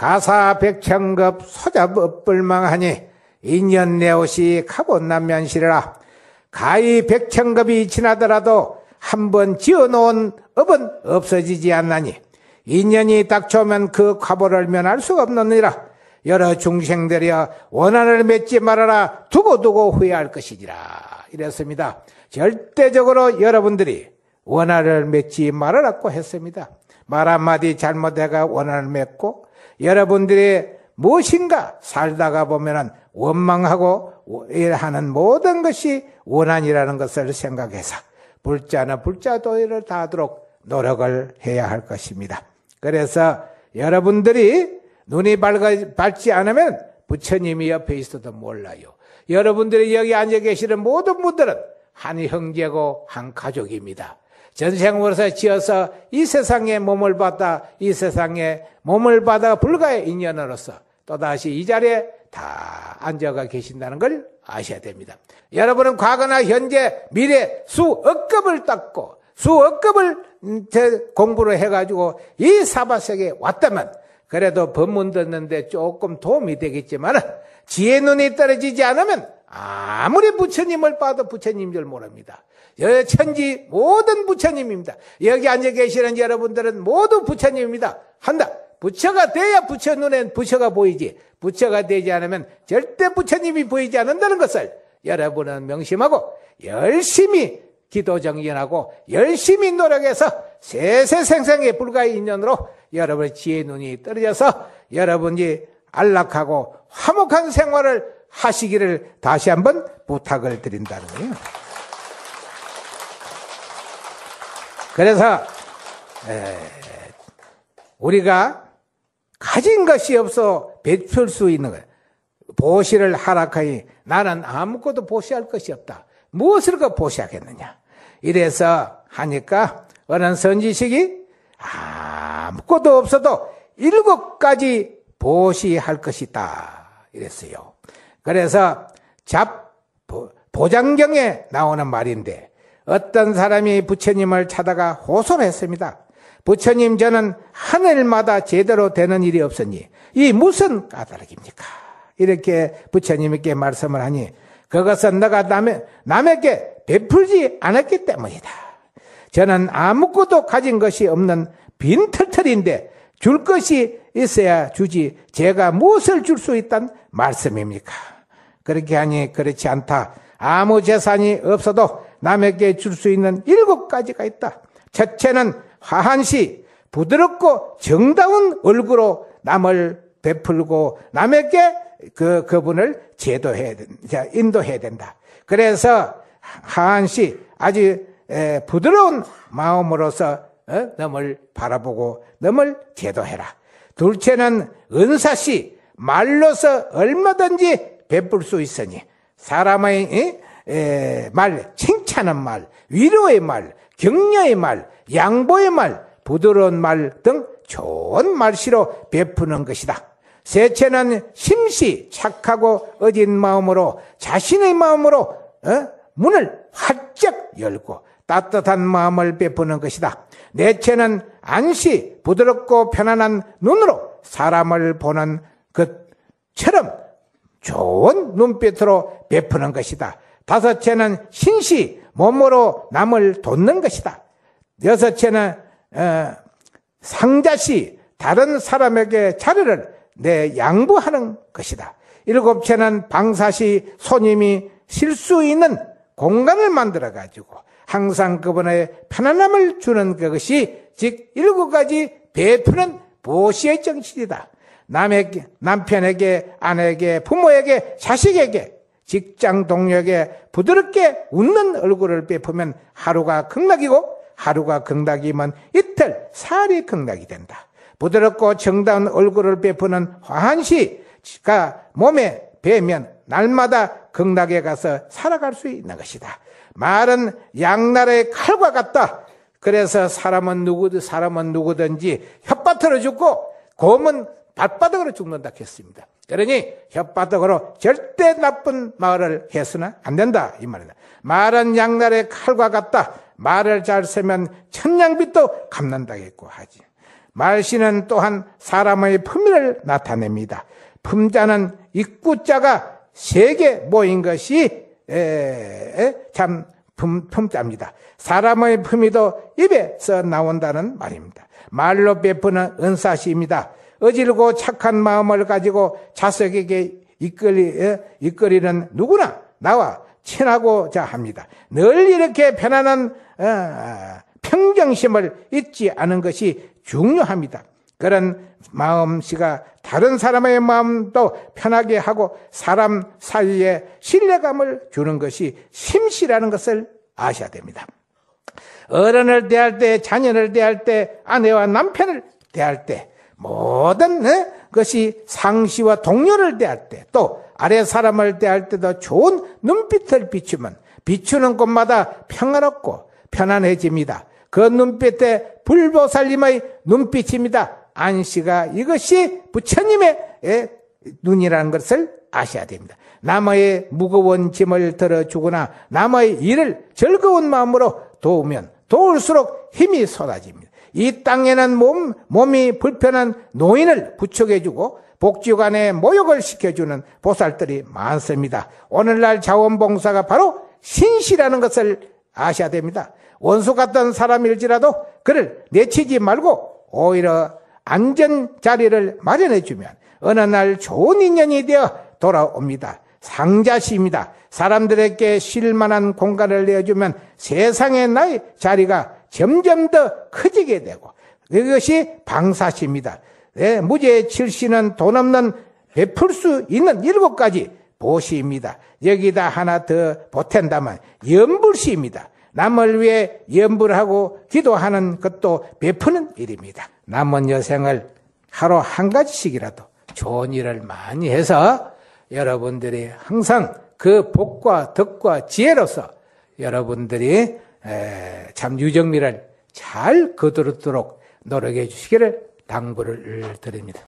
가사 백천급 소잡업 불망하니 인연 내옷이 가본남면시라. 가히 백천급이 지나더라도 한 번 지어놓은 업은 없어지지 않나니 인연이 닥쳐오면 그 과보를 면할 수가 없느니라. 여러 중생들이여 원한을 맺지 말아라. 두고두고 후회할 것이니라. 이랬습니다. 절대적으로 여러분들이 원한을 맺지 말아라고 했습니다 말 한마디 잘못해가 원한을 맺고 여러분들이 무엇인가 살다가 보면은 원망하고 하는 모든 것이 원한이라는 것을 생각해서 불자나 불자도를 다하도록 노력을 해야 할 것입니다. 그래서 여러분들이 눈이 밝아, 밝지 않으면 부처님이 옆에 있어도 몰라요. 여러분들이 여기 앉아 계시는 모든 분들은 한 형제고 한 가족입니다. 전생으로서 지어서 이 세상에 몸을 받아 이 세상에 몸을 받아 불가의 인연으로서 또다시 이 자리에 다 앉아가 계신다는 걸 아셔야 됩니다. 여러분은 과거나 현재, 미래 수억 급을 닦고 수억 급을 공부를 해가지고 이 사바세계에 왔다면 그래도 법문 듣는데 조금 도움이 되겠지만 지혜 눈이 떨어지지 않으면 아무리 부처님을 봐도 부처님 줄 모릅니다. 천지 모든 부처님입니다. 여기 앉아 계시는 여러분들은 모두 부처님입니다. 한다. 부처가 돼야 부처 눈엔 부처가 보이지. 부처가 되지 않으면 절대 부처님이 보이지 않는다는 것을 여러분은 명심하고 열심히 기도 정연하고 열심히 노력해서 세세생생의 불가의 인연으로 여러분의 지혜 눈이 떨어져서 여러분이 안락하고 화목한 생활을 하시기를 다시 한번 부탁을 드린다는 거예요. 그래서 우리가 가진 것이 없어 베풀 수 있는 거예요. 보시를 하락하니 나는 아무것도 보시할 것이 없다. 무엇을 그 보시하겠느냐. 이래서 하니까 어느 선지식이 아무것도 없어도 일곱 가지 보시할 것이다. 이랬어요. 그래서 잡, 보장경에 나오는 말인데 어떤 사람이 부처님을 찾아가 호소를 했습니다. 부처님 저는 하늘마다 제대로 되는 일이 없으니 이 무슨 까다롭입니까? 이렇게 부처님께 말씀을 하니 그것은 내가 남의, 남에게 베풀지 않았기 때문이다. 저는 아무것도 가진 것이 없는 빈털털인데 줄 것이 있어야 주지 제가 무엇을 줄 수 있단 말씀입니까? 그렇게 하니 그렇지 않다. 아무 재산이 없어도 남에게 줄 수 있는 일곱 가지가 있다. 첫째는 화한시 부드럽고 정다운 얼굴로 남을 베풀고 남에게 그 그분을 제도해야 된다. 인도해야 된다. 그래서 하한시 아주 부드러운 마음으로서 어? 넘을 바라보고 넘을 제도해라. 둘째는 은사시 말로서 얼마든지 베풀 수 있으니 사람의 말, 칭찬의 말, 위로의 말, 격려의 말, 양보의 말, 부드러운 말 등 좋은 말씨로 베푸는 것이다. 셋째는 심시 착하고 어진 마음으로 자신의 마음으로 어? 문을 활짝 열고 따뜻한 마음을 베푸는 것이다. 넷째는 안시 부드럽고 편안한 눈으로 사람을 보는 것처럼 좋은 눈빛으로 베푸는 것이다. 다섯째는 신시 몸으로 남을 돕는 것이다. 여섯째는 어, 상자시 다른 사람에게 자리를 내 양보하는 것이다. 일곱째는 방사시 손님이 쉴 수 있는 공간을 만들어 가지고 항상 그분의 편안함을 주는 그것이 즉 일곱 가지 베푸는 보시의 정신이다. 남에게, 남편에게, 아내에게, 부모에게, 자식에게, 직장 동료에게 부드럽게 웃는 얼굴을 베푸면 하루가 극락이고 하루가 극락이면 이틀, 살이 극락이 된다. 부드럽고 정다운 얼굴을 베푸는 화한시가 몸에 배면 날마다 극락에 가서 살아갈 수 있는 것이다. 말은 양날의 칼과 같다. 그래서 사람은 누구든 사람은 누구든지 혓바트로 죽고 곰은 발바닥으로 죽는다 했습니다. 그러니 혓바닥으로 절대 나쁜 말을 해서는 안 된다 이 말이다. 말은 양날의 칼과 같다. 말을 잘 쓰면 천냥빛도 갚는다겠고 하지. 말씨는 또한 사람의 품위를 나타냅니다. 품자는 입구자가 세 개 모인 것이 에, 에, 참 품, 품자입니다. 사람의 품위도 입에서 나온다는 말입니다. 말로 베푸는 은사시입니다. 어질고 착한 마음을 가지고 자석에게 이끌리, 이끌이는 누구나 나와 친하고자 합니다. 늘 이렇게 편안한 어, 평정심을 잊지 않은 것이 중요합니다. 그런 마음씨가 다른 사람의 마음도 편하게 하고 사람 사이에 신뢰감을 주는 것이 심시라는 것을 아셔야 됩니다. 어른을 대할 때, 자녀를 대할 때, 아내와 남편을 대할 때, 모든 것이 상시와 동료를 대할 때, 또 아래 사람을 대할 때도 좋은 눈빛을 비추면 비추는 곳마다 평화롭고 편안해집니다. 그 눈빛에 불보살님의 눈빛입니다. 안시가 이것이 부처님의 눈이라는 것을 아셔야 됩니다. 남의 무거운 짐을 들어주거나 남의 일을 즐거운 마음으로 도우면 도울수록 힘이 쏟아집니다. 이 땅에는 몸, 몸이 불편한 노인을 부축해주고 복지관에 모욕을 시켜주는 보살들이 많습니다. 오늘날 자원봉사가 바로 신시라는 것을 아셔야 됩니다. 원수 같던 사람일지라도 그를 내치지 말고 오히려 안전 자리를 마련해 주면 어느 날 좋은 인연이 되어 돌아옵니다. 상자시입니다. 사람들에게 쉴만한 공간을 내주면 세상의 나의 자리가 점점 더 커지게 되고 이것이 방사시입니다. 네, 무죄 칠시는 돈 없는 베풀 수 있는 일곱 가지 보시입니다. 여기다 하나 더 보탠다면 연불시입니다. 남을 위해 연불하고 기도하는 것도 베푸는 일입니다. 남은 여생을 하루 한 가지씩이라도 좋은 일을 많이 해서 여러분들이 항상 그 복과 덕과 지혜로서 여러분들이 참 유정리를 잘 거두도록 노력해 주시기를 당부를 드립니다.